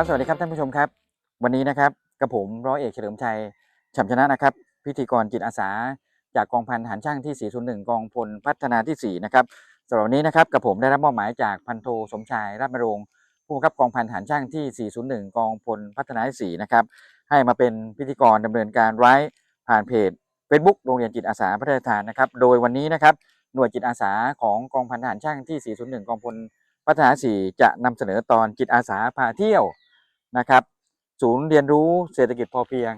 ครับสวัสดีครับท่านผู้ชมครับ วันนี้นะครับกับผมร้อยเอกเฉลิมชัยฉ่ำชนะนะครับ พิธีกรจิตอาสา จากกองพันทหารช่างที่ 401 กองพลพัฒนาที่ 4 นะครับสำหรับวันนี้นะครับกับผมได้รับมอบหมายจากพันโทสมชายราชมรงค์ผู้บังคับกองพันทหารช่างที่ 401 กองพลพัฒนาที่4นะครับให้มาเป็นพิธีกรดำเนินการไว้ผ่านเพจ Facebook โรงเรียนจิตอาสาพัฒนาทานนะครับ โดยวันนี้นะครับหน่วยจิตอาสาของกองพันทหารช่างที่ 401 กองพลพัฒนาที่4จะนำเสนอตอนจิตอาสาพาเที่ยว นะครับ ศูนย์เรียนรู้เศรษฐกิจพอเพียง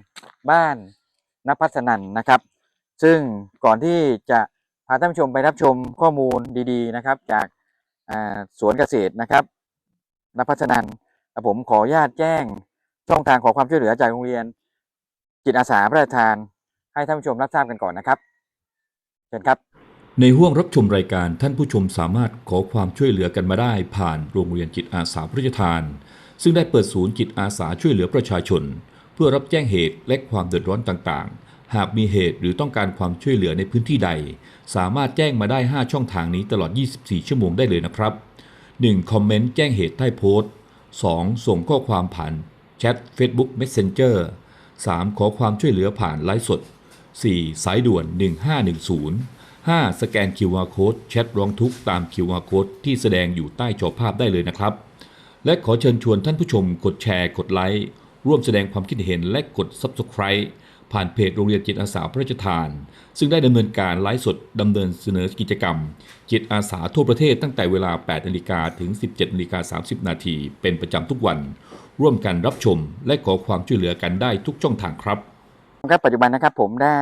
บ้านนภัสนันนะครับ ซึ่งก่อนที่จะพาท่านผู้ชมไปรับชมข้อมูลดีๆนะครับ จากสวนเกษตรนะครับนภัสนันผมขออนุญาตแจ้งช่องทางขอความช่วยเหลือจากโรงเรียน จิตอาสาพระราชทาน ให้ท่านผู้ชมรับทราบกันก่อนนะครับเชิญครับ ในห่วงรับชมรายการท่านผู้ชมสามารถขอความช่วยเหลือกันมาได้ผ่านโรงเรียนจิตอาสาพระราชทาน ซึ่งได้เปิดศูนย์จิตอาสาช่วยเหลือประชาชน เพื่อรับแจ้งเหตุและความเดือดร้อนต่างๆ หากมีเหตุหรือต้องการความช่วยเหลือในพื้นที่ใด สามารถแจ้งมาได้ 5 ช่องทางนี้ตลอด 24 ชั่วโมงได้เลยนะครับ 1. คอมเมนต์แจ้งเหตุใต้โพสต์ 2. ส่งข้อความผ่านแชท Facebook Messenger 3. ขอความช่วยเหลือผ่านไลฟ์สด 4. สายด่วน 1510 5. สแกน QR Code แชทร้องทุกข์ตาม QR Code ที่แสดงอยู่ใต้จอภาพได้เลยนะครับ และขอเชิญชวนท่านผู้ชมกดแชร์ กดไลค์ร่วมแสดงความคิดเห็นและกด Subscribe ผ่านเพจโรงเรียนจิตอาสาพระราชทาน ซึ่งได้ดำเนินการไลฟ์สดดำเนินเสนอกิจกรรม จิตอาสาทั่วประเทศตั้งแต่เวลา 8นาฬิกาถึง 17นาฬิกา30 นาทีเป็นประจำทุกวัน ร่วมกันรับชม และขอความช่วยเหลือกันได้ทุกช่องทางครับครับปัจจุบันนะครับผมได้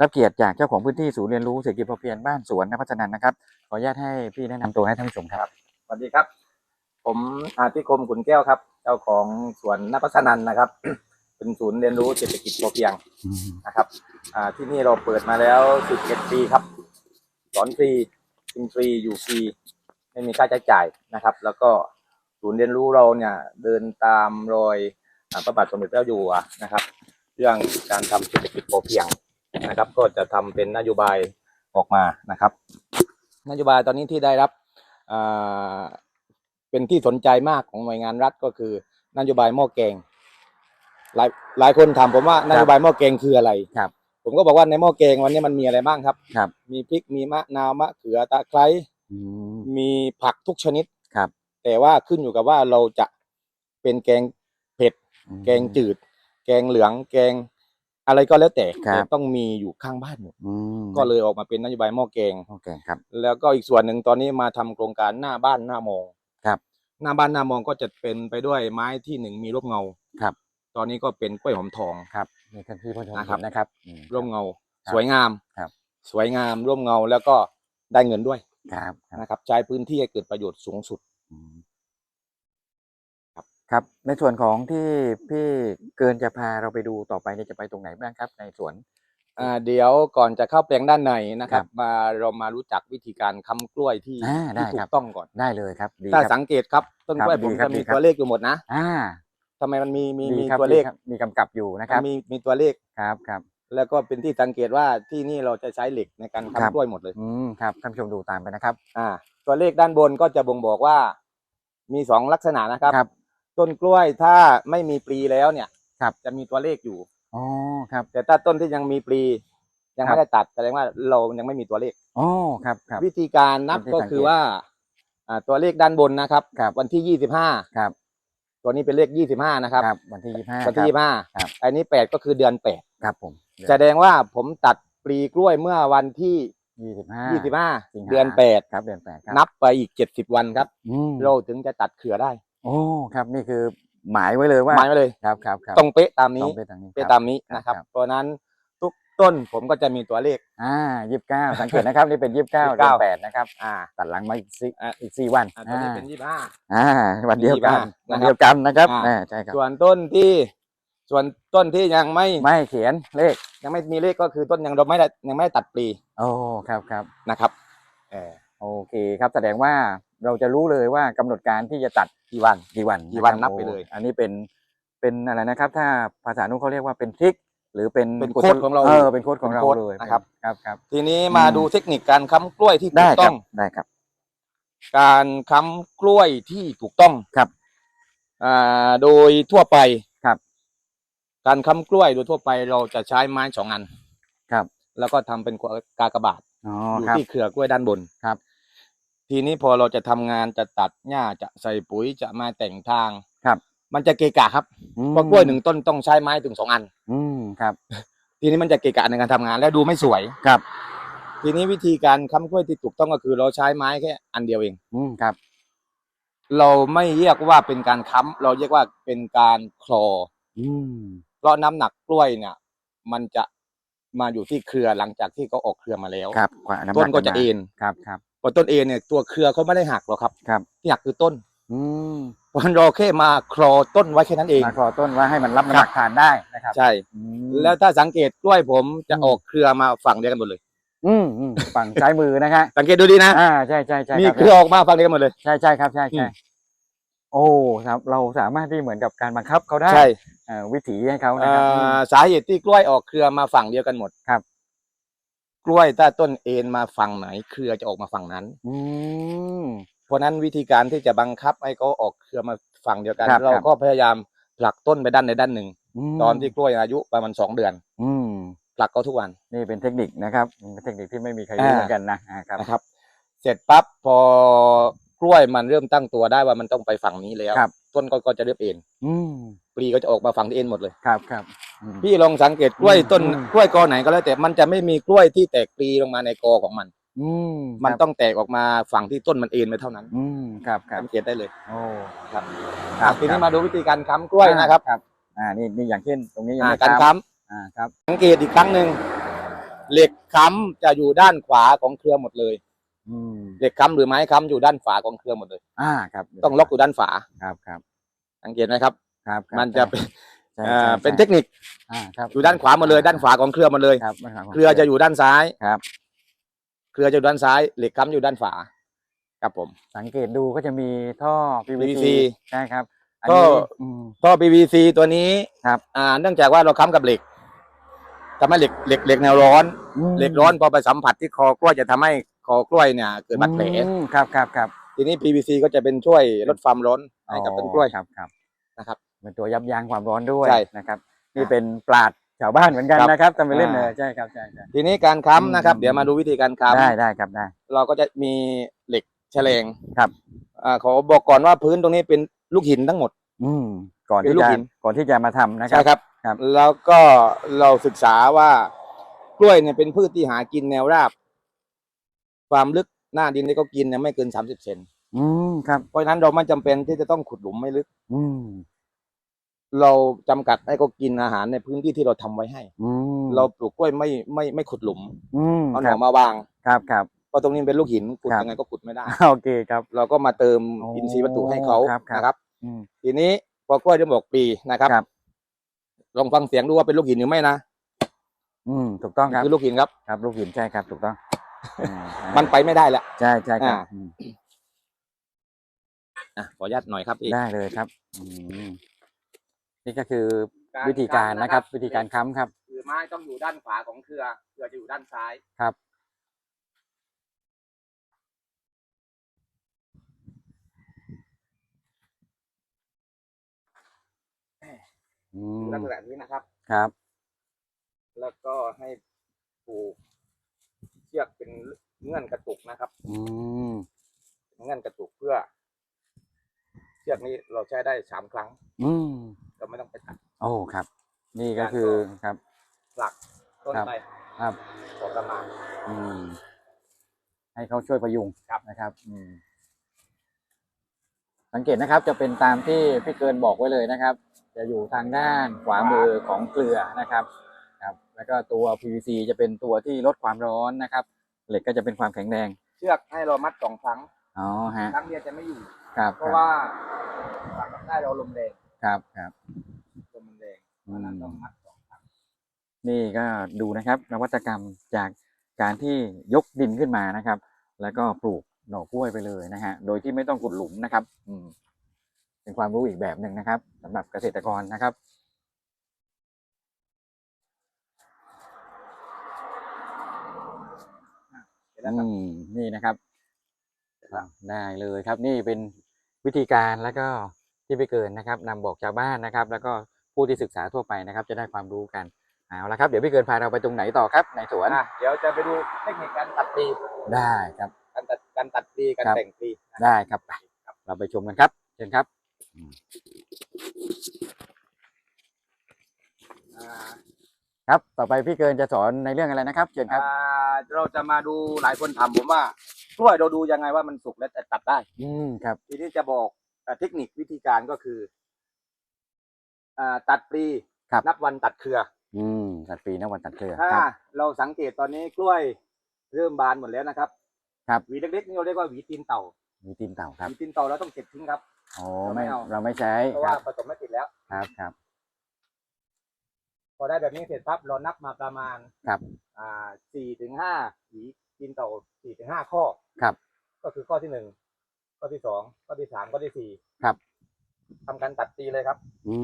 รับเกียรติจากเจ้าของพื้นที่ศูนย์เรียนรู้เศรษฐกิจพอเพียงบ้านสวนนภัสนันนะครับขออนุญาตให้พี่แนะนำตัวให้ท่านผู้ชมครับสวัสดีครับ ผมอาทิคมขุนแก้วครับ เจ้าของสวนนภัสนันนะครับ เป็นศูนย์เรียนรู้เศรษฐกิจพอเพียงนะครับ อ่าที่นี่เราเปิดมาแล้ว11ปีครับ สอนฟรีกินฟรีอยู่ฟรีไม่มีค่าใช้จ่ายนะครับ แล้วก็ศูนย์เรียนรู้เราเนี่ยเดินตามรอยอ่าพระบาทสมเด็จเจ้าอยู่หัวนะครับ เรื่องการทำเศรษฐกิจพอเพียงนะครับ ก็จะทำเป็นนโยบายออกมานะครับ นโยบายตอนนี้ที่ได้รับอ่า เป็นที่สนใจมากของหน่วยงานรัฐก็คือนโยบายหม้อแกง หลายหลายคนถามผมว่านโยบายหม้อแกงคืออะไรครับ ผมก็บอกว่าในหม้อแกงวันนี้มันมีอะไรบ้างครับ ครับ มีพริกมีมะนาวมะเขือตะไคร้อืมมีผักทุกชนิดครับ แต่ว่าขึ้นอยู่กับว่าเราจะเป็นแกงเผ็ด แกงจืด แกงเหลือง แกงอะไรก็แล้วแต่ครับแต่ต้องมีอยู่ข้างบ้านหมดอืมก็เลยออกมาเป็นนโยบายหม้อแกงโอเคครับแล้วก็อีกส่วนหนึ่งตอนนี้มาทำโครงการหน้าบ้านหน้ามองครับ หน้าบ้านหน้ามองก็จะเป็นไปด้วยไม้ที่หนึ่งมีร่มเงาครับ ตอนนี้ก็เป็นกล้วยหอมทอง ครับนี่ท่านพี่ผู้ชมนะครับเห็นนะครับอืม ร่มเงา ครับสวยงามครับ สวยงามร่มเงาแล้วก็ได้เงินด้วยครับครับนะครับ ใช้พื้นที่ให้เกิดประโยชน์สูงสุด อืมครับ ครับ ในส่วนของที่พี่เกินจะพาเราไปดูต่อไปเนี่ยจะไปตรงไหนบ้างครับ ในสวน อ่าเดี๋ยวก่อนจะเข้าแปลงด้านในนะครัครับบมาเรามารู้จักวิธีการค้ำกล้วยที่อ่าได้ที่ถูครับกต้องก่อน ได้เลยครับดีถ้าครับ สังเกตครับต้นครับกล้วยผมดีครับจะมีดีครับ ตัวเลขอยู่หมดนะอ่าทำไมมันมีมีดีมีครับตัวเลขดีครับมีกำกับอยู่นะครับมีมีตัวเลข ครับครับ แล้วก็เป็นที่สังเกตว่าที่นี่เราจะใช้เหล็กในการครับ ค้ำกล้วยหมดเลย อืมครับท่านผู้ชมดูตามไปนะครับ อ่า ตัวเลขด้านบนก็จะบ่งบอกว่า มีสองลักษณะนะครับ ครับต้นกล้วยถ้าไม่มีปลีแล้วเนี่ยครับ จะมีตัวเลขอยู่ อ๋อครับแต่ถ้าต้นที่ยังมีปลียังครับไม่ได้ตัดแสดงว่าเรายังไม่มีตัวเลขอ๋อครับครับ วิธีการนับเป็นที่ก็สังเกตคือว่าอ่าตัวเลขด้านบนนะครับครับ วันที่ยี่สิบห้าครับ ตัวนี้เป็นเลขยี่สิบห้านะครับครับวันที่ยี่ห้าวันที่ยี่ห้าครับอันนี้แปดก็คือเดือนแปดครับผม แสดงว่าผมตัดปลีกล้วยเมื่อวันที่ยี่สิบห้ายี่สิบห้าสิงหาเดือนแปดครับเดือนแปดครับนับไปอีกเจ็ดสิบวันครับอืมเราถึงจะตัดเขือได้ โอ้ครับนี่คือ หมายไว้เลยว่าหมายไว้เลยครับครับครับต้องเป๊ะตามต้นี้องไปทางนี้เป๊ะครับตามนี้ครับนะครับครับเพราะฉะนั้นทุกต้นผมก็จะมีตัวเลขอ่ายี่สิบเก้าสังเกตนะครับนี่เป็นยี่สิบเก้าเดือน29แปดนะครับอ่าตัดหลังมาอีกสี่อะอีกสี่วันอ่าตัวนี้เป็นยี่สิบห้าอ่าวันเดียวกัน25วันเดียวกันนะครับอ่าอ่าใช่ครับส่วนต้นที่ส่วนต้นที่ยังไม่ไม่เขียนเลขยังไม่มีเลขก็คือต้นยังเราไม่ได้ยังไม่ได้ตัดปลีโอ้ครับครับนะครับเออโอเคครับแสดงว่า เราจะรู้เลยว่ากำหนดการที่จะตัดกี่วันกี่วันกี่วัะครับนนับไปเลยโอ้อันนี้เป็นเป็นอะไรนะครับ ถ้าภาษานู้นเขาเรียกว่าเป็นทริคหรือเป็นเป็นโค้ดของเราเออเป็นโค้ดของเราเป็นโค้ดเลยนะครับครับครับ ทีนี้มาอืมดูเทคนิคการค้ำกล้วยที่ถูได้กคต้รัอบงได้ครับ การค้ำกล้วยที่ถูกต้องครับอ่าโดยทั่วไปครับ การค้ำกล้วยโดยทั่วไปเราจะใช้ไม้สองอันครับ แล้วก็ทำเป็นกากบาทอ๋ออยู่ครับที่เครือกล้วยด้านบนครับ ทีนี้พอเราจะทำงานจะตัดหญ้าจะใส่ปุ๋ยจะมาแต่งทางครับ มันจะเกะกะครับอืมเพราะกล้วยหนึ่งต้นต้องใช้ไม้ถึงสองอัน อืมครับ ทีนี้มันจะเกะกะในการทำงานและดูไม่สวย ครับ ทีนี้วิธีการค้ำกล้วยที่ถูกต้องก็คือเราใช้ไม้แค่อันเดียวเอง อืมครับ เราไม่เรียกว่าเป็นการค้ำเราเรียกว่าเป็นการคลอ อืมเพราะน้ำหนักกล้วยเนี่ย มันจะมาอยู่ที่เครือหลังจากที่เขาออกเครือมาแล้ว ครับกว่าำหต้นก็จะมาเอ็น ครับครับ พอต้นเอ็นเนี่ยตัวเครือเขาไม่ได้หักหรอกครับครับ ที่หักคือต้นอืมเพราะฉะนั้นเราแค่มาคลอต้นไว้แค่นั้นเอง มาคลอต้นว่าให้มันรับน้ำหนักทานได้นะครับ ใช่อืมแล้วถ้าสังเกตกล้วยผมจะอืมออกเครือมาฝั่งเดียวกันหมดเลยอืมอืมฝั่งซ้ายมือนะฮะสังเกตดูดีนะอ่าใช่ใช่ใช่มีรับเครือออกมาฝั่งเดียวกันหมดเลยใช่ใช่ครับใช่อืใช่มโอ้ครับเราสามารถที่เหมือนกับการบังคับเขาได้ใช่เอ่อวิถีให้เขานะเอ่ครับอสาเหตุที่กล้วยออกเครือมาฝั่งเดียวกันหมดครับ กล้วยถ้าต้นเอ็นมาฝั่งไหน เครือจะออกมาฝั่งนั้น อืม เพราะฉะนั้นวิธีการที่จะบังคับให้เขาออกเครือมาฝั่งเดียวกัน ครับเราครับก็พยายามผลักต้นไปด้านใดด้านหนึ่งมตอนที่กล้วยอายุประมาณสองเดือนอืม ผลักเขาทุกวัน นี่เป็นเทคนิคนะครับเป็นเทคนิคที่ไม่มีใครรู้อ่า เหมือนกันนะอ่าครับ นะครับ เสร็จปั๊บพอกล้วยมันเริ่มตั้งตัวได้ว่ามันต้องไปฝั่งนี้แล้ว ครับ ต้นก็ก็จะเริ่มเอ็นอืมปลีก็จะออกมาฝั่งที่เอ็นหมดเลย ครับครับอืม พี่ลองสังเกตกล้วยอืมต้นอืม กล้วยกอไหนก็แล้วแต่มันจะไม่มีกล้วยที่แตกปลีลงมาในกอของมัน อืมมันครับต้องแตกออกมาฝั่งที่ต้นมันเอ็นไปเท่านั้นอืมครับครับสังเกตได้เลยโอ้ครับครัอะบทีนี้มาดูวิธีการค้ำกล้วยนะครับครับอ่านี่นี่อย่างเช่นตรงนี้ยังอ่าไม่การค้ค้ำำอ่าครับ สังเกตอีกครั้งหนึ่งเหล็กค้ำจะอยู่ด้านขวาของเครือหมดเลย อืมเหล็กค้ำหรือไม้ค้ำอยู่ด้านฝาของเครือหมดเลย อ่าครับต้องล็อกอยู่ด้านฝาครับครับสังเกตไหมครับ ครับครับมันจะเป็นใช่เอ่อใช่เป็นใช่เทคนิคอ่าครับอยู่ด้านขวาหมดเลยด้านฝาของเครือหมดเลย ครับด้านขวาขง เครือจะอยู่ด้านซ้ายครับ เครือจะอยู่ด้านซ้าย เหล็กค้ำอยู่ด้านฝาครับผม สังเกตดูก็จะมีท่อ PVC PVC ใช่ครับอันก็นี้อืม ท่อ PVC ตัวนี้ครับ อ่าเนื่องจากว่าเราค้ำกับเหล็กทำให้เหล็กเหล็กเหล็กแนวร้อนมเหล็กร้อนพอไปสัมผัสที่คอกล้วยจะทำให้ คอกล้วยเนี่ยเกิดบาดแผลอืมครับครับครับทีนี้ PVC ก็จะเป็นช่วยลดความร้อนให้กับต้นกล้วยครับครับนะครับ เป็นตัวยับยั้งความร้อนด้วยใช่นะครับ นี่เป็นปราดชาวบ้านเหมือนกันครับนะครับทำไปเล่นอ่าเลยใช่ครับใช่ใช่ ทีนี้การค้ำนะครับ อืม เดี๋ยวมาดูวิธีการค้ำ ได้ได้ครับได้ เราก็จะมีเหล็กแฉลงครับ อ่าขอบอกก่อนว่าพื้นตรงนี้เป็นลูกหินทั้งหมด อืมก่อนเป็นที่ลูกจะหิน ก่อนที่จะมาทำนะคใช่รับครับครับ แล้วก็เราศึกษาว่ากล้วยเนี่ยเป็นพืชที่หากินแนวราบ ความลึกหน้าดินที่เขากินเนี่ยไม่เกินสามสิบเซนอืมครับเพราะฉะนั้นเราไม่จำเป็นที่จะต้องขุดหลุมไม่ลึก อืมเราจำกัดให้เขากินอาหารในพื้นที่ที่เราทำไว้ให้ อืมเราปลูกกล้วยไม่ไม่ไม่ขุดหลุมอืมเอาหคน่รัอบมาวางครับครับ เพราะตรงนี้เป็นลูกหินขุดครับ ยังไงก็ขุดไม่ได้ โอเคครับ เราก็มาเติมโอ้อินทรีย์วัตถุให้เขาครับครับ นะครับ อืม ทีนี้พอกล้วยได้บอกปีนะครับครับ ลองฟังเสียงดูว่าเป็นลูกหินหรือไม่นะอืมถูกต้องครับ คือลูกหินครับ ครับลูกหินใช่ครับถูกต้องอื มมันไปไม่ได้แล้วใช่ใช่ครับอ่าอืมอะขออนุญาตหน่อยครับอีกได้เลยครับอืมนี่ก็คือวิธีการนะครับ วิธีการค้ำครับคือไม้ต้องอยู่ด้านขวาของเครือเครือจะอยู่ด้านซ้ายครับอืมลักษณะนี้นะครับครับ แล้วก็ให้ผูก เชือกเป็นเงื่อนกระตุกนะครับอืมเงื่อนกระตุกเพื่อ เชือกนี้เราใช้ได้สามครั้งอืมเราไม่ต้องไปตัด โอ้ครับ นี่ก็คือครับผลักต้นครับไปครับพอประมาณอืม ให้เขาช่วยประยุงครับนะครับ อืม สังเกตนะครับ จะเป็นตามที่พี่เกินบอกไว้เลยนะครับ จะอยู่ทางด้านขวามือของเกลือนะครับครับ แล้วก็ตัว PVC จะเป็นตัวที่ลดความร้อนนะครับ เหล็กก็จะเป็นความแข็งแรงเชือกให้เรามัดสองครั้งอ๋อฮะครั้งเดียวจะไม่อยู่ ครับเพราะว่าผลักได้เราลมแรงครับครับลมมันแรงอืเพราะฉะนั้นต้องมมัดสองครั้งนี่ก็ดูนะครับนวัตกรรมจากการที่ยกดินขึ้นมานะครับ แล้วก็ปลูกหน่อกล้วยไปเลยนะฮะโดยที่ไม่ต้องขุดหลุมนะครับ อืมเป็นความรู้อีกแบบหนึ่งนะครับสำหรับเกษตรกรนะครับ เห็น แล้วครับ อืมนี่นะครับนะครับได้เลยครับนี่เป็นวิธีการแล้วก็ที่ไปเกินนะครับนำบอกชาวบ้านนะครับ แล้วก็ผู้ที่ศึกษาทั่วไปนะครับ จะได้ความรู้กันเอาละครับเดี๋ยวพี่เกินพาเราไปตรงไหนต่อครับในสวนอะเดี๋ยวจะไปดูเทคนิคการตัดปลีได้ครับ การตัดการตัดปลีการครับ แต่งปลีนะได้ครับไปเราไปชมกันครับเชิญครับ อ่า ครับต่อไปพี่เกินจะสอนในเรื่องอะไรนะครับเชิญครับ อ่าเราจะมาดูหลายคนถามผมว่ากล้วยเราดูยังไงว่ามันสุกแล้วจะตัดได้ อืมครับ ทีนี้จะบอกอ่าเทคนิควิธีการก็คืออ่าตัดปลีครับ นับวันตัดเครือ อืมตัดปีนวันตัดเครือถ้าครับ เราสังเกตตอนนี้กล้วยเริ่มบานหมดแล้วนะครับครับ หวีเล็กๆนี่เราเรียกว่าหวีตีนเต่ามีตีนเต่าครับหวีตีนเต่าเราต้องเก็บทิ้งครับ โอ้เราไม่ไม่เอา เราไม่ใช้เพราะคว่ารับผสมไม่ติดแล้ว ครับครับ พอได้แบบนี้เสร็จปั๊บเรานับมาประมาณครับอ่าสี่ถึงห้าหวีตีนเต่าสี่ถึงห้าข้อครับ ก็คือข้อที่หนึ่งข้อที่สองข้อที่สามข้อที่สี่ครับ ทำการตัดตีเลยครับอื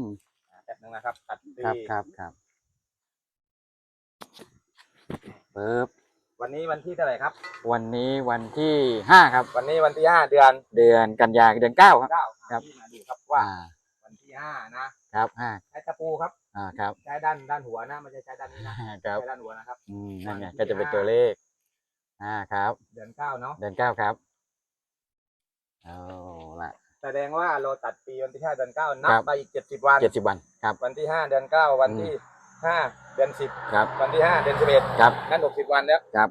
มอ่าแบบนึงนะครับ ตัดตีครับครับครับปึ๊บวันนี้วันที่เท่าไหร่ครับ วันนี้วันที่ห้าครับ วันนี้วันที่ห้าเดือนเดือนกันยาเดือนเก้าครับ เก้าครับ ที่มาดูครับว่า อ่า วันที่ห้านะ ครับห้าใช้ตะปูครับ อ่าครับ ใช้ด้านด้านหัวนะไม่ใช่ใช้ด้านนี้นะครับใช้ด้านหัวนะครับ อืมนั่นไงวันที่ก็จะเป็นห้าตัวเลข อ่าครับ เดือนเก้าเนาะเดือนเก้าครับเอาละแสดงว่าเราตัดปีวันที่ห้าเดือนเก้านัครับบไปอีกเจ็ดสิบวันเจ็ดสิบวันครับ วันที่ห้าเดือนเก้าวันที่ห้าเดือนสิบครับ วันที่ห้าเดือนสิบเอ็ดครับนั่นหกสิบวันแล้วครับ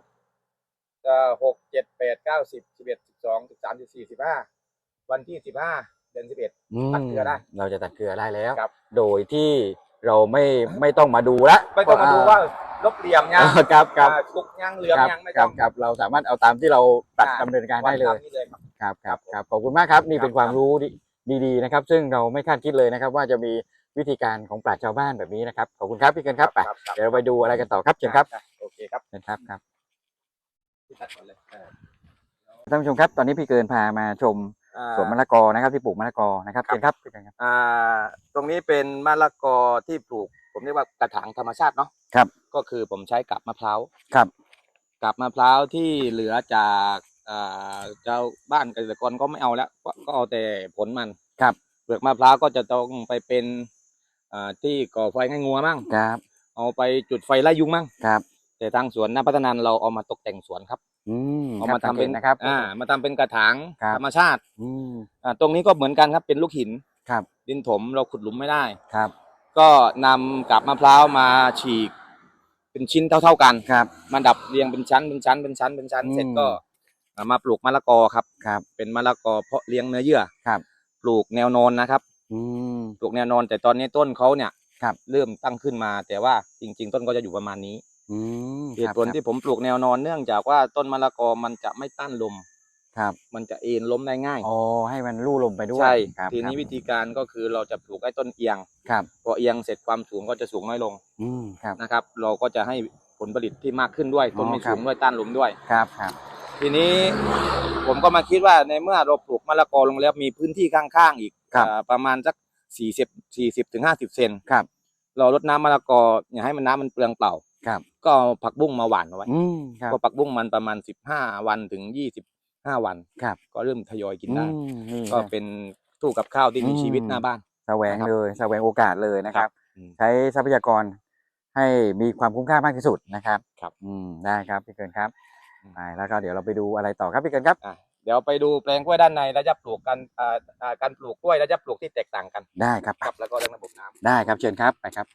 จะหกเจ็ดแปดเก้าสิบสิบเอ็ดสิบสองสิบสามสิบสี่สิบห้าวันที่สิบห้าเดือนสิบเอ็ด อืมตัดเกลือได้เราจะตัดเกลือได้แล้ว ครับ โดยที่เราไม่ไม่ต้องมาดูละไม่ต้องมาดูว่าลบเหลี่ยมยังอ่าครับครับอ่าสุกยังเหลืองครับยังไม่ครัต้บองครับเราสามารถเอาตามที่เราตัดอ่าดำเนินการได้เลย วันทำนี่เลยครับ ครับครับครับขอบคุณมากครับนี่ครับเป็นความรู้ดีดีๆนะครับ ซึ่งเราไม่คาดคิดเลยนะครับ ว่าจะมีวิธีการของปราชญ์ชาวบ้านแบบนี้นะครับขอบคุณครับพี่เกินครับไปครับเดี๋ยวเราไปดูอะไรกันต่อครับเชิญครับโอเคครับเชิญครับครับที่ตัดก่อนเลยเออท่านผู้ชมครับตอนนี้พี่เกินพามาชมอ่า สวนมะละกอนะครับที่ปลูกมะละกอนะครับครับเชิญครับพี่เกินครับอ่าตรงนี้เป็นมะละกอที่ปลูก ผมเรียกว่ากระถางธรรมชาติเนาะครับ ก็คือผมใช้กับมะพร้าวครับกับมะพร้าวที่เหลือจากอ่าเจ้าบ้านเกษตรกรก็ไม่เอาแล้วก็ก็เอาแต่ผลมันครับ เปลือกมะพร้าวก็จะต้องไปเป็นอ่าที่ก่อไฟให้งัวมั่งครับ เอาไปจุดไฟไล่ยุงมั่งครับ แต่ทางสวนน้าพัฒนานเราเอามาตกแต่งสวนครับอืมเอาครับมาทำสังกเป็ตนนะครับ อ่า มาทำเป็นกระถางครับธรรมชาติ อืมอ่าตรงนี้ก็เหมือนกันครับเป็นลูกหินครับ ดินถมเราขุดหลุมไม่ได้ครับ ก็นำกับมะพร้าวมาฉีก เป็นชิ้นเท่า ๆกันครับมาดับเรียงเป็นชั้นเป็นชั้นเป็นชั้นเป็นชั้นอืมเสร็จก็อ่ามาปลูกมะละกอครับครับ เป็นมะละกอเพาะเลี้ยงเนื้อเยื่อครับ ปลูกแนวนอนนะครับอืมปลูกแนวนอนแต่ตอนนี้ต้นเขาเนี่ยครับเริ่มตั้งขึ้นมา แต่ว่าจริง ๆ ต้นก็จะอยู่ประมาณนี้ อืมเหตุผลที่ผมปลูกแนวนอนเนื่องจากว่าต้นมะละกอมันจะไม่ต้านลม ครับ มันจะเอ็นล้มได้ง่ายอ๋อให้มันลู่ลมไปด้วยใช่ครับทีนี้ครับวิธีการก็คือเราจะปลูกให้ต้นเอียงครับพอเอียงเสร็จความสูงก็จะสูงน้อยลงอืมครับนะครับ เราก็จะให้ผลผลิตที่มากขึ้นด้วยต้นไม่อ๋อครัสูบงด้วยต้านลมด้วยครับครับ ทีนี้ผมก็มาคิดว่าในเมื่อเราปลูกมะละกอลงแล้วมีพื้นที่ข้างๆอีกครับอ่าประมาณสักสี่สิบสี่สิบถึงห้าสิบเซนครับ เราลดน้ำมะละกออย่าให้มันน้ำมันเปลืองเปล่า ครับก็เอาผักบุ้งมาหว่านเอาไว้อืมครับ ก็ผักบุ้งมันประมาณสิบห้าวันถึงยี่สิบห้าวัน ครับ ก็เริ่มทยอยกินได้ อืมนี่ก็นะเป็นตู้กับข้าวที่มีอืมชีวิตหน้าบ้าน แสวงนะครับเลยแสวงโอกาสเลยนะครับอืม ใช้ทรัพยากรให้มีความคุ้มค่ามากที่สุดนะครับครับอืมได้ครับพี่เกินครับอืม ไปแล้วก็เดี๋ยวเราไปดูอะไรต่อครับพี่เกินครับ อะเดี๋ยวไปดูแปลงกล้วยด้านในระยะปลูกกันอ่าอ่าการปลูกกล้วยระยะปลูกที่แตกต่างกันได้ครับ ครับแล้วก็เรื่องระบบน้ำ ได้ครับเชิญครับไปครับ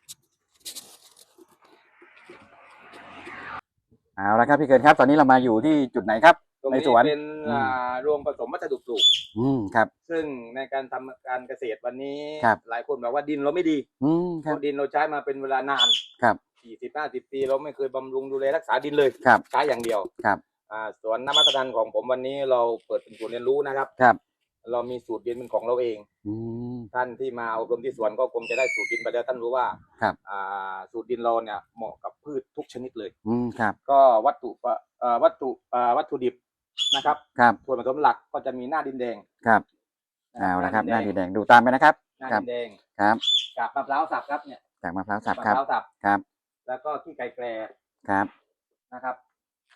เอาละครับพี่เกินครับ ตอนนี้เรามาอยู่ที่จุดไหนครับ ตรงในนี้สวนเป็นอืม อ่าโรงผสมวัสดุปลูก อืมครับ ซึ่งในการทำการเกษตรวันนี้ ครับ หลายคนบอกว่าดินเราไม่ดีอืมเพครับ ราะดินเราใช้มาเป็นเวลานานครับ สี่สิบห้าสิบปีเราไม่เคยบำรุงดูแลรักษาดินเลย ครับ ใช้อย่างเดียวครับ อ่าสวนน้ำมัตดันของผมวันนี้เราเปิดเป็นศูนย์เรียนรู้นะครับ ครับ เรามีสูตรดินเป็นของเราเอง อืม ท่านที่มาอบรมที่สวนก็คงจะได้สูตรดินไปแล้วท่านรู้ว่าครับ อ่าสูตรดินเราเนี่ยเหมาะกับพืชทุกชนิดเลย อืมครับก็วัตถุปะเอ่อวัตถุอ่าวัตถุดิบนะครับครับส่วนผสมหลักก็จะมีหน้าดินแดงครับเอาละครับ หน้าดีแดงดูตามไปนะครับ หน้าครับดินแดงครับกับมะพร้าวสับครับเนี่ยจากมะพร้าวสับมะครับพร้าวสับครับ แล้วก็ขี้ไก่แกรครับนะครับ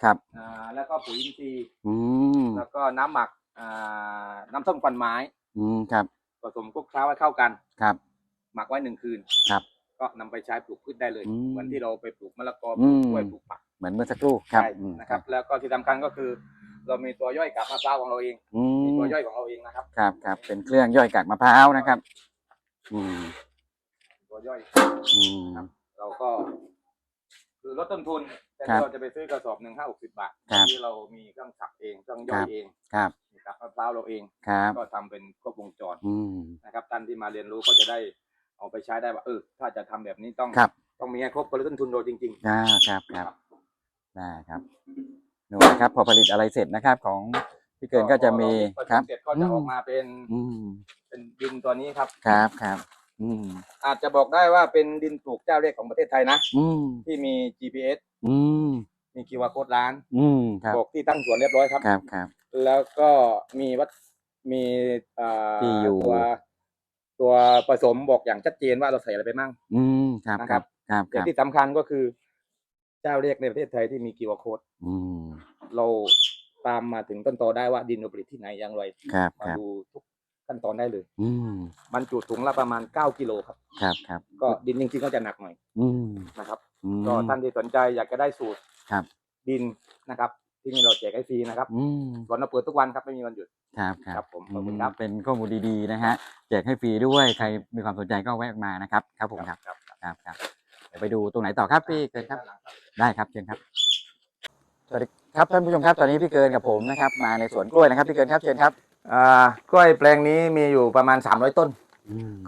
ครับ อ่าแล้วก็ปุ๋ยอินทรีย์อืมแล้วก็น้ำหมัก อ่าน้ำส้มควันไม้อืมครับผสมคลุกเคล้าให้เข้ากัน ครับ หมักไว้หนึ่งคืนครับก็นำไปใช้ปลูกพืชได้เลย อืมเหมือนที่เราไปปลูกมะละกอปอืลูกมกล้วยปลูกผักเหมือนเมื่อสักครู่ครับใช่อืมนะครับ แล้วก็ที่สำคัญก็คือ เรามีตัวย่อยกากมะพร้าวของเราเองอืมีมตัวย่อยของเราเองนะครับ ครับครับเป็นเครื่องย่อยกากมะพร้าวนะครับ อืมตัวย่อย อืมเราก็ คือลดต้นทุนแต่ครับเราจะไปซื้อกระสอบหนึ่งห้าหกสิบบาทครับที่เรามีเครื่องสับเองเครื่องย่อครัยบเอง ครับ มีกากมะพร้าวเราเอง ครับ ก็ทำเป็นครบวงจรอืม นะครับท่านที่มาเรียนรู้ก็จะได้เอาไปใช้ได้ว่าเออถ้าจะทำแบบนี้ต้องครับ ต้องมีให้ครบก็ลดต้นทุนเราจริงอ่าครับครับได้ครับดูนะครับ พอผลิตอะไรเสร็จนะครับ ของพี่ๆเกินก็จะมีพอครับ เสร็จก็จะออกมาเป็นอืมเป็นดินตัวนี้ครับ ครับครับอืมอาจจะบอกได้ว่าเป็นดินปลูกเจ้าแรกของประเทศไทยนะ อืมที่มี GPS อืมมีคิวอาร์โค้ดร้านอืมครับบอกที่ตั้งสวนเรียบร้อยครับ ครับครับ แล้วก็มีวัดมีอ่าที่อยู่ ตัวตัวผสมบอกอย่างชัดเจนว่าเราใส่อะไรไปมั่ง อืมครับนะคครัรับ บครับคแต่รับที่สำคัญก็คือ เจ้าแรกในประเทศไทยที่มีคิวอาร์โค้ดอืมเราตามมาถึงต้นตอได้ว่าดินเราผลิตที่ไหนอย่างไร ครับมาครับดูทุกขั้นตอนได้เลยอืมบรรจุถุงละประมาณ 9 กิโลครับ ครับครับก็ดินจริงๆก็จะหนักหน่อยอืมนะครับ อืม ก็ท่านที่สนใจอยากจะได้สูตรครับ ดินนะครับ ที่นี่เราแจกให้ฟรีนะครับอืมสวนเราเปิดทุกวันครับไม่มีวันหยุดครับคครัรับบผมขอบคุณครับเป็นข้อมูลดีๆนะฮะแจกให้ฟรีด้วยใครมีความสนใจก็แวะมานะครับครับผมครับครับครับครับเดี๋ยวไปดูตรงไหนต่อครับพี่เกินครับ ได้ครับเชิญครับ สวัสดีครับท่านผู้ชมครับตอนนี้พี่เกินกับผมนะครับ มาในสวนกล้วยนะครับพี่เกินครับเชิญครับอ่ากล้วยแปลงนี้มีอยู่ประมาณ 300 ต้น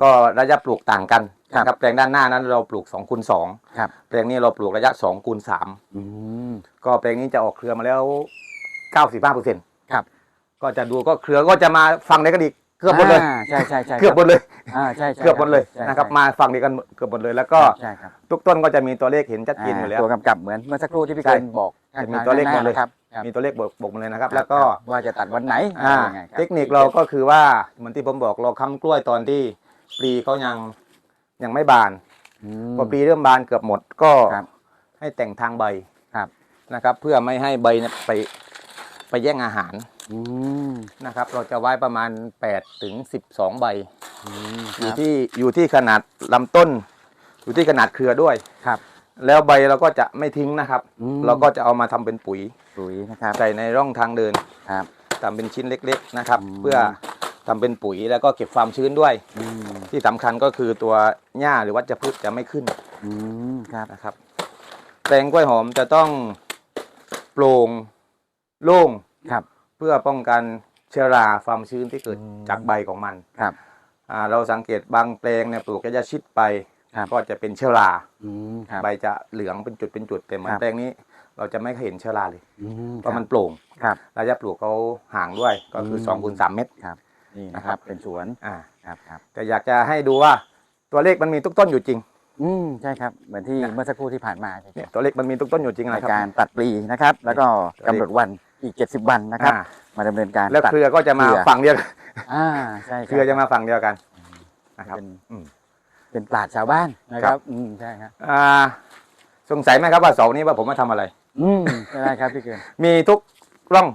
ก็ก็ระยะปลูกต่างกัน ครับ นะแปลงด้านหน้านั้นเราปลูก2คูณ2ครับแปลงนี้เราปลูกระยะ2คูณอืม3ก็แปลงนี้จะออกเครือมาแล้ว 95เปอร์เซ็นต์ครับ ก็จะดูก็เครือก็จะมาฝั่งไหนกันอีกเกือบหมดเลยาใช่ใช่ใช่เกือบหมดเลยอ่าใช่ใช่เกือบหมดเลยใช่นะครับใช่มาฝั่งนี้กันเกือบหมดเลย แล้วก็ใช่ครับทุกต้นก็จะมีตัวเลขเห็นชัดเจนอยู่แล้ว ตัวกำกับเหมือนเมื่อสักครู่ที่พี่ใช่เกินบอกจะมีตัวเลขหมดเลย ครับครับมีตัวเลขบอกบอกมาเลยนะครับครับแล้วก็ครับว่าจะตัดวันไหนอ่าอะไรยังไงรับเทคนิคเราก็คือว่าเหมือนที่ผมบอกเราค้ำกล้วยตอนที่ปลีเขายัง ยังไม่บานอืม พอปลีเริ่มบานเกือบหมดก็ครับให้แต่งทางใบครับ นะครับ เพื่อไม่ให้ใบเนี่ยไปไปแย่งอาหารอืมนะครับ เราจะไว้ประมาณ8ถึง12 ใบ อืมคอยู่รับ ที่อยู่ที่ขนาดลำต้น อยู่ที่ขนาดเครือด้วยครับแล้วใบเราก็จะไม่ทิ้งนะครับ อืม เราก็จะเอามาทำเป็นปุ๋ย ปุ๋ยนะครับ ใส่ในร่องทางเดินครับ ทำเป็นชิ้นเล็ก ๆ นะครับ อืม เพื่อ ทำเป็นปุ๋ยแล้วก็เก็บความชื้นด้วย อืมที่สำคัญก็คือตัวหญ้าหรือวัชพืชจะไม่ขึ้นอืมครับนะครับแปลงกล้วยหอมจะต้องโปร่งโล่งครับ เพื่อป้องกันเชื้อราความชื้นที่เกิดอืม จากใบของมันครับ อ่าเราสังเกตบางแปลงเนี่ยปลูกระยะชิดไป ครับ ก็จะเป็นเชื้อรา อืมครับ ใบจะเหลืองเป็นจุดเป็นจุดแต่เหมือนครับ แปลงนี้เราจะไม่เคยเห็นเชื้อราเลยอืมเพราะมันโปร่งครับ ระยะปลูกเขาห่างด้วยก็คือม2คูณ3เมตรครับ นี่นะนะคครัรับบเป็นสวนอ่าครับครับแต่อยากจะให้ดูว่าตัวเลขมันมีทุกต้นอยู่จริง อืมใช่ครับ เหมือนที่นะเมื่อสักครู่ที่ผ่านมาใช่ไหมเนี่ยตัวเลขมันมีทุกต้นอยู่จริงในนะครับ การตัดปลีนะครับ แล้วก็ตัวกำเลขหนดวันอีก 70 วันนะครับ อ่า มาดำเนินการแล้วตัดเครือก็จะมาเครือฝั่งเดียวกันอ่าใช่เครือจะมาฝั่งเดียวกันนะครับเป็นอืม เป็นปราชญ์ชาวบ้านนะคครัรับ บ อืมใช่ครับอ่าสงสัยไหมครับว่าเสานี้ว่าผมมาทำอะไร อืมใช่ได้ครับพี่เกินมีทุกร่อง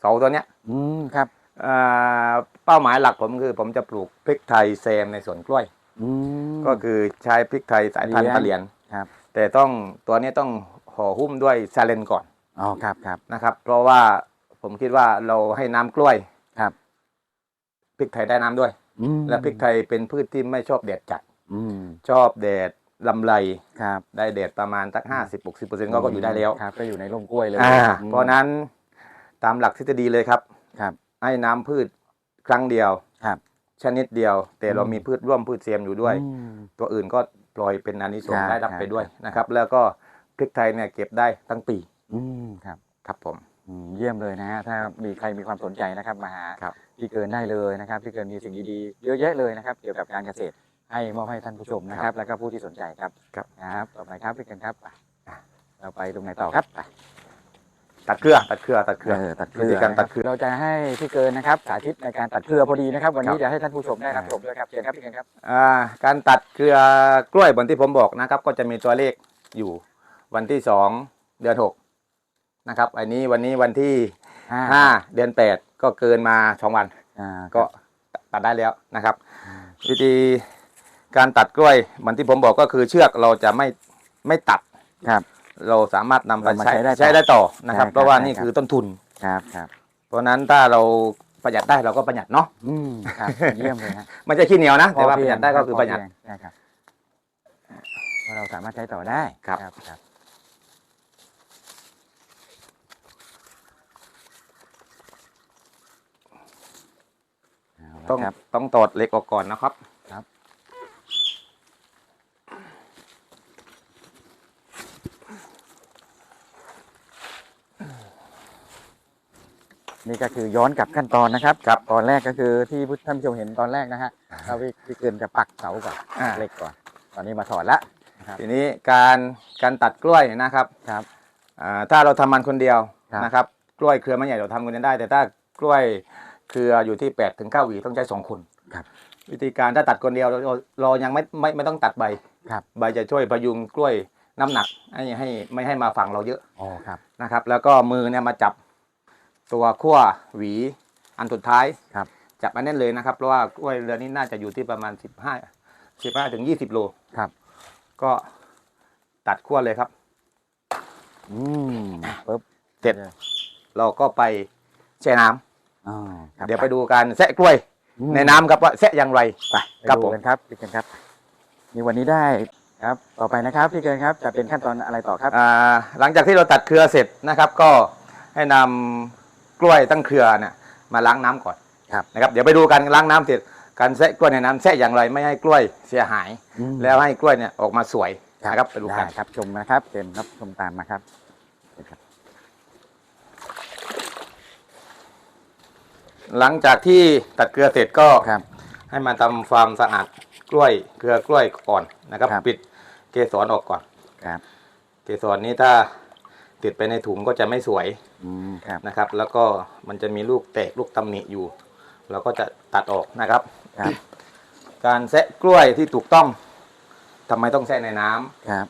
เสาตัวเนี้ย อืมครับอ่า เป้าหมายหลักผมคือ ผมจะปลูกพริกไทยแซมในสวนกล้วย อืม ก็คือใช้พริกไทยสายพันธุ์เลี้ยง ตะเหลียนครับแต่ต้องตัวนี้ต้องห่อหุ้มด้วยซาเลนก่อนอ๋อครับครับ นะครับ เพราะว่าผมคิดว่าเราให้น้ำกล้วยครับ พริกไทยได้น้ำด้วย อืมและพริกไทยเป็นพืชที่ไม่ชอบแดดจัด อืมชอบแดดลำไรครับได้แดดประมาณสักห้าสิบหกสิบเปอร์เซ็นต์ก็อยู่ได้แล้วครับ ก็อยู่ในร่มกล้วยเลยอ่าอืมเพราะฉะนั้นตามหลักทฤษฎีเลยครับ ครับ ให้น้ำพืชครั้งเดียวครับ ชนิดเดียว แต่เราอืมมีพืชร่วมพืชเสียมอยู่ด้วย อืม ตัวอื่นก็ปล่อยเป็นอานิสงครัส์บได้รับครับ ไปด้วยครับนะครับ แล้วก็พริกไทยเนี่ยเก็บได้ทั้งปีอืมครับครับผม อืมเยี่ยมเลยนะฮะถ้ามีใครมีความสนใจนะครับมาหาครับ พี่เกินได้เลยนะครับพี่เกินมีสิ่งดีๆเยอะแยะเลยนะครับเกี่ยวกับการเกษตรให้มอบให้ท่านผู้ชมนะครับ แล้วก็ผู้ที่สนใจครับครับครับต่อไปครับพี่เกินครับไปอะเราไปตรงไหนต่อครับไป ตัดเครือตัดเครือตัดเครือเออตัดเควิรือธีการนะคตัรับดเครือ เราจะให้พี่เกินนะครับสาธิตในการตัดเครือพอดีนะครับ วันนี้ครับจะให้ท่านผู้ชมได้รับชมด้วยครับเชิญครับพี่เกินครับ อ่าการตัดเครือกล้วยเหมือนที่ผมบอกนะครับ ก็จะมีตัวเลขอยู่วันที่สองเดือนหกนะครับ อันนี้วันนี้วันที่ห้าห้าเดือนแปดก็เกินมาสองวัน อ่าก็ตัดได้แล้วนะครับ วิธีการตัดกล้วยเหมือนที่ผมบอกก็คือเชือกเราจะไม่ไม่ตัด ครับ เราสามารถนำไปเรามาใช้ใช้ได้ต่อใช้ได้ต่อนะครับ ใช่ครับเพราะว่าใช่นี่ครับคือต้นทุน ครับครับเพราะฉะนั้นถ้าเราประหยัดได้เราก็ประหยัดเนาะอืมครับเยี่ยมเลยฮะไม่ใช่ขี้เหนียวนะแต่ว่าพปอระเพีหยยังดได้ก็คือประหยัด พเพีงใช่ครับเพราะเราสามารถใช้ต่อได้ครับ ครับเอาละต้องครับ ต้องตอดเหล็กออกก่อนนะครับ นี่ก็คือย้อนกลับขั้นตอนนะครับครับตอนแรกก็คือที่ท่านผู้ชมเห็นตอนแรกนะฮะเราพี่พี่เกินจะปักเสาก่อนอ่า เหล็กก่อน ตอนนี้มาถอดละนะครับ ทีนี้การการตัดกล้วยนะครับครับอ่าถ้าเราทำมันคนเดียวครับ นะครับ กล้วยเครือมันใหญ่เราทำคนเดียวได้ แต่ถ้ากล้วยเครืออยู่ที่8ปดถึงเก้าหวีต้องใช้สองคน ครับ วิธีการถ้าตัดคนเดียวเราเราเรายังไม่ไม่ไม่ต้องตัดใบครับ ใบจะช่วยพยุงกล้วยน้ำหนักให้ให้ไม่ให้มาฝั่งเราเยอะอ๋อครับนะครับ แล้วก็มือเนี่ยมาจับ ตัวขั้วหวีอันสุดท้ายครับ จับอันนั้นเลยนะครับ เพราะว่ากล้วยเรือนี้น่าจะอยู่ที่ประมาณ 15 15ถึง20 โลครับ ก็ตัดขั้วเลยครับ อืมปุ๊บเสร็จ เราก็ไปแช่น้ำอ๋อครับเดี๋ยวไปดูการแซะกล้วย อืมในน้ำครับว่าแซะอย่างไร ไปไปครับดูผมกันครับพี่เกินครับนี่วันนี้ได้ครับ ต่อไปนะครับพี่เกินครับจะเป็นขั้นตอนอะไรต่อครับ อ่าหลังจากที่เราตัดเครือเสร็จนะครับ ก็ให้นำ กล้วยตั้งเครือเนี่ยมาล้างน้ำก่อนครับนะครับเดี๋ยวไปดูการล้างน้ำเสร็จการแซะกล้วยในน้ำแซะอย่างไรไม่ให้กล้วยเสียหายอืมแล้วให้กล้วยเนี่ยออกมาสวยนะครับไปดูกันได้ครับชมนะครับเชิญครับชมตามมาครับเชิญครับหลังจากที่ตัดเกลือเสร็จก็ครับให้มาทำความสะอาดกล้วยเกลือกล้วยก่อนนะครับครับปิดเกสรออกก่อนครับเกสรนี้ถ้า ติดไปในถุงก็จะไม่สวยอืมครับ นะครับ แล้วก็มันจะมีลูกแตกลูกตำหนิอยู่ เราก็จะตัดออกนะครับ ครับ การแซะกล้วยที่ถูกต้องทำไมต้องแซะในน้ำครับ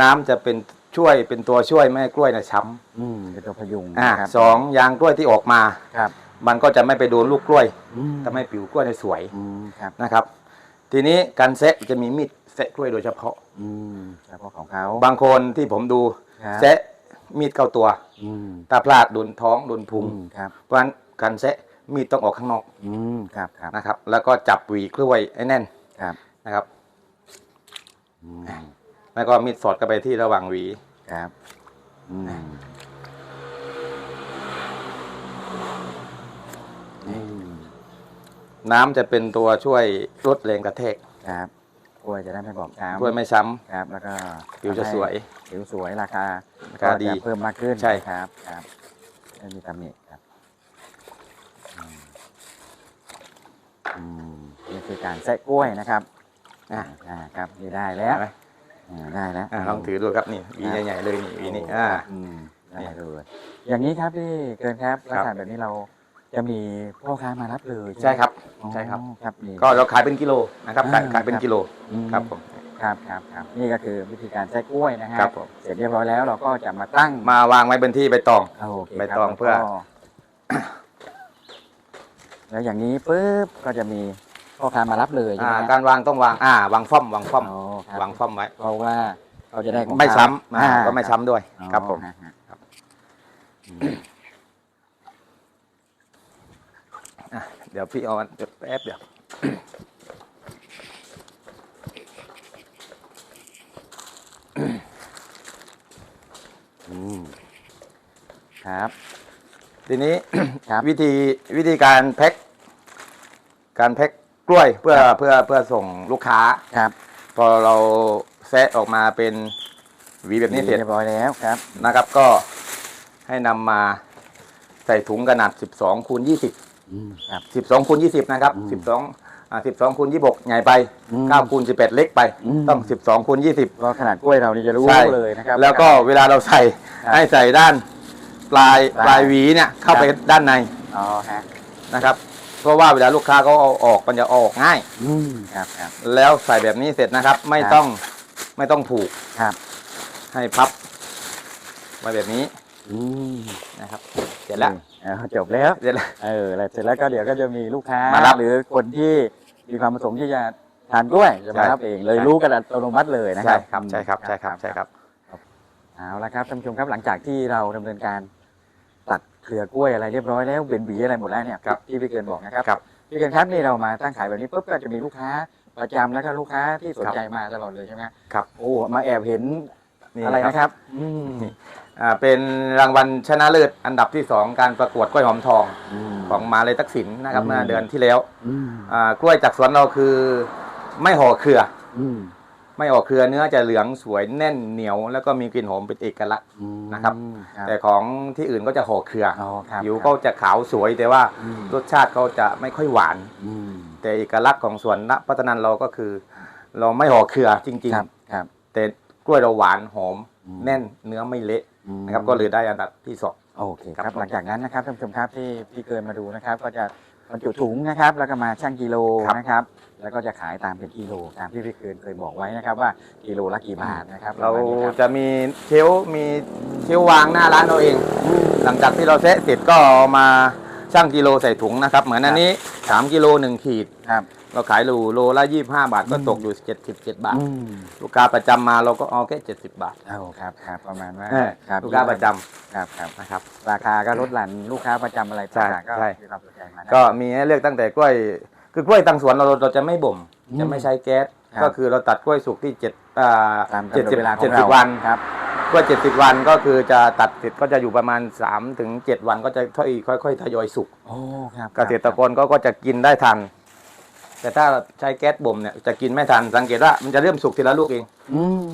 น้ำจะเป็นช่วยเป็นตัวช่วยไม่ให้กล้วยนะช้อืมเป็นตัวพยุงำอ่านะครับสองยางกล้วยที่ออกมา ครับมันก็จะไม่ไปโดนลูกกล้วยอืมทำให้ผิวกล้วยเนี่ยสวยอืมครับนะครับ ทีนี้การแซะจะมีมีดแซะกล้วยโดยเฉพาะ อืมเฉพาะของเขา บางคนที่ผมดูครับ แซะ มีดเข้าตัวอืมถ้าพลาดโดนท้องโดนพุงอืมครับ เพราะฉะนั้นการแซะมีดต้องออกข้างนอกอืมครับครับนะครับ แล้วก็จับหวีกล้วยให้แน่นครับนะครับ อืมแล้วก็มีดสอดเข้าไปที่ระหว่างหวี ครับอืมอืมน้ำจะเป็นตัวช่วยลดแรงกระแทก ครับก ล้วยจะได้ไม่บอกช้ำกล้วยไม่ช้ครับ แล้วก็ำผิวจะสวยผิวสวยราคาราคาดีก็จะเพิ่มมากขึ้นใช่ครับครับไม่มีตำหนิครับอืมอืมนี่คือการแซะกล้วยนะครับอะอ่าครับนี่ได้แล้วเห็นไหมอ่าได้แล้วอะลองถือดูครับนี่หวีใหญ่ๆเลยนี่หวีนี่โอ่าอืมได้เลยอย่างนี้ครับพี่เกินครับลักษณะแบบนี้เรา จะมีพ่อค้ามารับเลยใช่ครับ อ๋อใช่ครับ ครับนี่ก็เราขายเป็นกิโลนะครับขายอ่าขายเป็นครับ กิโลอืมครับผม ครับครับครับนี่ก็คือวิธีการแซะกล้วยนะฮะครับผม เสร็จเรียบร้อยแล้วเราก็จะมาตั้งมาวางไว้บนที่ใบตอง โอเคใบครับตองเพื่อ แล้วก็แล้วอย่างนี้ปุ๊บก็จะมีพ่อค้ามารับเลยใช่อ่าไหมฮะการวางต้องวางอ่าวางฟ่อมวางฟ่อมอ๋อครับวางฟ่อมไว้ เพราะว่าเราจะได้ของไม่เขาซ้ำอ่าอ่าก็ไม่ซ้ำด้วยอ๋อครับผม ฮะฮะครับ อืม อะ เดี๋ยวพี่เอาอันเดี๋ยวแป๊บเดียวอืมครับ ทีนี้ครับวิธีวิธีการแพ็คการแพ็คกล้วยเพื่อครับเพื่อเพื่อส่งลูกค้าครับ พอเราแซะออกมาเป็นหวีแบบนี้เสร็จเรียบร้อยแล้วครับ นะครับก็ให้นำมาใส่ถุงขนาด 12คูณ20อืม ครับ12คูณ20นะครับอืม12อ่า12คูณ26ใหญ่ไปอืม9คูณ11เล็กไปอืมต้อง12คูณ20ก็ขนาดกล้วยเรานี่จะรู้ใช่เลยนะครับ แล้วก็เวลาเราใส่ครับให้ใส่ด้านปลายปลายปลายหวีเนี่ยเข้าไปครับด้านในอ๋อฮะนะครับ เพราะว่าเวลาลูกค้าเขาเอาออกมันจะเอาออกง่ายอืมครับครับแล้วใส่แบบนี้เสร็จนะครับ ไม่ครับต้องไม่ต้องผูกครับ ให้พับไว้แบบนี้อืมนะครับ เสร็จแล้วนี่เออ จบแล้วเสร็จแล้วเออแล้วเสร็จแล้วก็เดี๋ยวก็จะมีลูกค้ามารับหรือคนที่มีความประสงค์ที่จะทานกล้วยจะมารับเองเลยใช่รู้กันอัตโนมัติเลยนะคใช่รับครับใช่ครับใช่ครับใช่ครับเอาละครับท่านผู้ชมครับหลังจากที่เราดำเนินการตัดเครือกล้วยอะไรเรียบร้อยแล้วเบนหวีอะไรหมดแล้วเนี่ยครับที่พี่เกินบอกนะครับครับพี่เกินครับนี่เรามาตั้งขายแบบนี้ปุ๊บก็จะมีลูกค้าประจำแล้วก็ลูกค้าที่สนใจมาตลอดเลยใช่ไหมครับโอ้มาแอบเห็นนี่อะไรครับนะครับ อืมอ่าเป็นรางวัลชนะเลิศอันดับที่สองการประกวดกล้วยหอมทองมของมาเลยทักษิณนะครับอืม เมื่อเดือนที่แล้วอืมอ่ากล้วยจากสวนเราคือไม่ห่อเครือ อืมไม่ห่อเครือเนื้อจะเหลืองสวยแน่นเหนียว แล้วก็มีกลิ่นหอมเป็นเอกลักษณ์อืมนะครับครับ แต่ของที่อื่นก็จะห่อเครืออ๋อครับผิวเขาจะขาวสวยแต่ว่าอืมรสชาติเขาจะไม่ค่อยหวาน อืมแต่เอกลักษณ์ของสวนณพัฒนันเราก็คือ เราไม่ห่อเครือจริง ครับครับ ๆ แต่กล้วยเราหวานหอม อืม แน่นเนื้อไม่เละอืม นะครับก็เลยได้อันดับที่สอง โอเคคครัรับบ หลังจากนั้นนะครับท่านผู้ชมครับที่พี่เกินมาดูนะครับ ก็จะบรรจุถุงนะครับ แล้วก็มาชั่งกิโลครับนะครับ แล้วก็จะขายตามเป็นกิโลตามที่พี่เกินเคยบอกไว้นะครับว่ากิโลละกี่บาทนะครับเราปะมณนี้คบจะมีเชลฟ์มีเชลฟ์วางหน้าร้านเราเอง หลังจากที่เราเซะเสร็จก็เอามาชั่งกิโลใส่ถุงนะครับ เหมือนอันนี้ 3กิโล1ขีด ครับ เราขายโลโลละ25บาทก็อืมตกอยู่77บาท อืมลูกค้าประจำมาเราก็เอาแค่70บาทเอาครับครับประมาณว่าเออครับลูกค้าประจำครับครับนะครับ ราคาก็ลดหลั่นลูกค้าประจำอะไรใช่ต่างๆก็ใช่ มีความสนใจมานะก็มีให้เลือกตั้งแต่กล้วย คือกล้วยทางสวนเราเราจะไม่บ่ม อืมจะไม่ใช้แก๊ส ครับ ก็คือเราตัดกล้วยสุกที่7อ่าตามกำหนดเจ็ดสิบเวลาของเจ็ดเราสิบวัน ครับ กล้วย70วันก็คือจะตัดเสร็จก็จะอยู่ประมาณ3ถึง7วันก็จะค่อยค่อยๆทยอยสุก โอ้ครับเกษตรกรก็ก็จะกินได้ทัน แต่ถ้าใช้แก๊สบ่มเนี่ยจะกินไม่ทันสังเกตว่ามันจะเริ่มสุกทีละลูกเอง อืม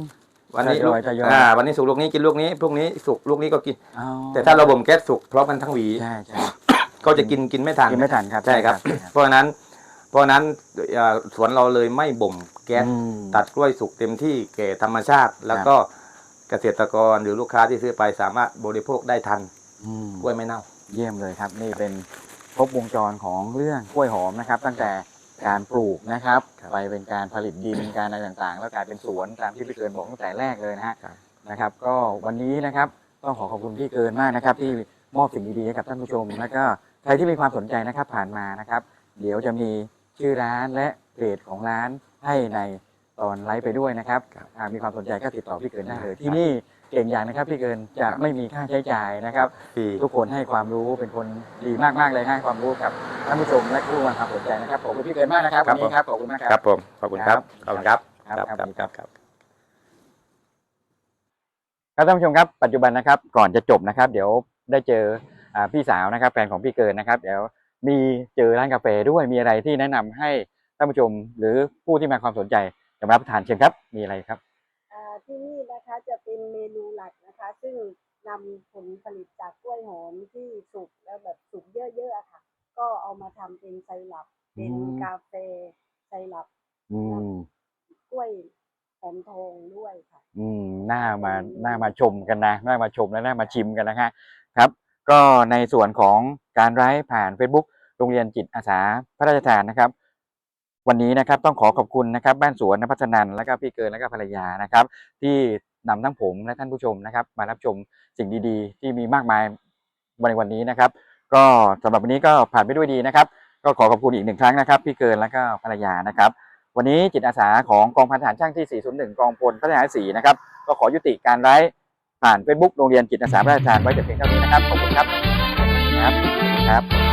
วันนี้ทยอยทยอย อ่าวันนี้สุกลูกนี้กินลูกนี้พรุ่งนี้สุกลูกนี้ก็กินเอาแต่ถ้าเราบ่มแก๊สสุกพร้อมกันทั้งหวี ใช่ใช่ ก็จะกินกินไม่ทันกินไม่ทันครับใช่ครับ ใช่ครับ เพราะฉะนั้น เพราะฉะนั้นเอ่อสวนเราเลยไม่บ่มแก๊ส อืม ตัดกล้วยสุกเต็มที่แก่ธรรมชาติ แล้วก็เกษตรกรหรือลูกค้าที่ซื้อไปสามารถบริโภคได้ทันอืม กล้วยไม่เน่า เยี่ยมเลยครับ นี่เป็นครบวงจรของเรื่องกล้วยหอมนะครับ ตั้งแต่ การปลูกนะครับครับ ไปเป็นการผลิตดินการอะไรต่างๆ แล้วกลายเป็นสวนตามที่พี่เกินบอกตั้งแต่แรกเลยนะฮะครับนะครับ ก็วันนี้นะครับต้องขอขอบคุณพี่เกินมากนะครับ ที่มอบสิ่งดีๆให้กับท่านผู้ชม แล้วก็ใครที่มีความสนใจนะครับผ่านมานะครับ เดี๋ยวจะมีชื่อร้านและเพจของร้านให้ในตอนไลฟ์ไปด้วยนะครับครับหากมีความสนใจก็ติดต่อพี่เกินได้เลยที่นี่ เก่งอย่างนะครับ พี่เกินจะไม่มีค่าใช้จ่ายนะครับฟรีทุกคนให้ความรู้เป็นคนดีมากๆเลยให้ความรู้กับท่านผู้ชมและผู้มาความสนใจนะครับขอบคุณพี่เกินมากนะครับครัวับนนี้ครับขอบคุณมากครับครับผม ขอบคุณครับ ขอบคุณครับครับครับ ครับครับ ครับ ครับท่านผู้ชมครับปัจจุบันนะครับก่อนจะจบนะครับ เดี๋ยวได้เจออ่าพี่สาวนะครับแฟนของพี่เกินนะครับ เดี๋ยวมีเจอร้านกาแฟด้วยมีอะไรที่แนะนำให้ท่านผู้ชมหรือผู้ที่มาความสนใจจะมารับประทานเชิญครับมีอะไรครับอ่า ที่นี่นะคะจะเป็นเมนูหลักนะคะ ซึ่งนำผลผลิตจากกล้วยหอมที่สุกแล้วแบบสุกเยอะๆอะค่ะ ก็เอามาทำเป็นไซรัปเป็นอืม กาแฟไซรัปอืม กล้วยหอมทองด้วยค่ะ อืมน่ามาน่ามาชมกันนะน่ามาชมและน่ามาชิมกันนะฮะครับ ก็ในส่วนของการไลฟ์ผ่าน Facebook โรงเรียนจิตอาสาพระราชทานนะครับ วันนี้นะครับต้องขอขอบคุณนะครับบ้านสวนนภัสนันและก็พี่เกินและก็ภรรยานะครับ ที่นำทั้งผมและท่านผู้ชมนะครับ มารับชมสิ่งดีๆ ที่มีมากมายในวันนี้นะครับ ก็สำหรับวันนี้ก็ผ่านไปด้วยดีนะครับ ก็ขอขอบคุณอีกหนึ่งครั้งนะครับ พี่เกินและก็ภรรยานะครับ วันนี้จิตอาสาของกองพันทหารช่างที่ 401 กองพลพัฒนาสีนะครับก็ขอยุติการไลฟ์ผ่าน Facebook โรงเรียนจิตอาสาพระราชทานไว้แต่เพียงเท่านี้นะครับขอบคุณครับครับครับ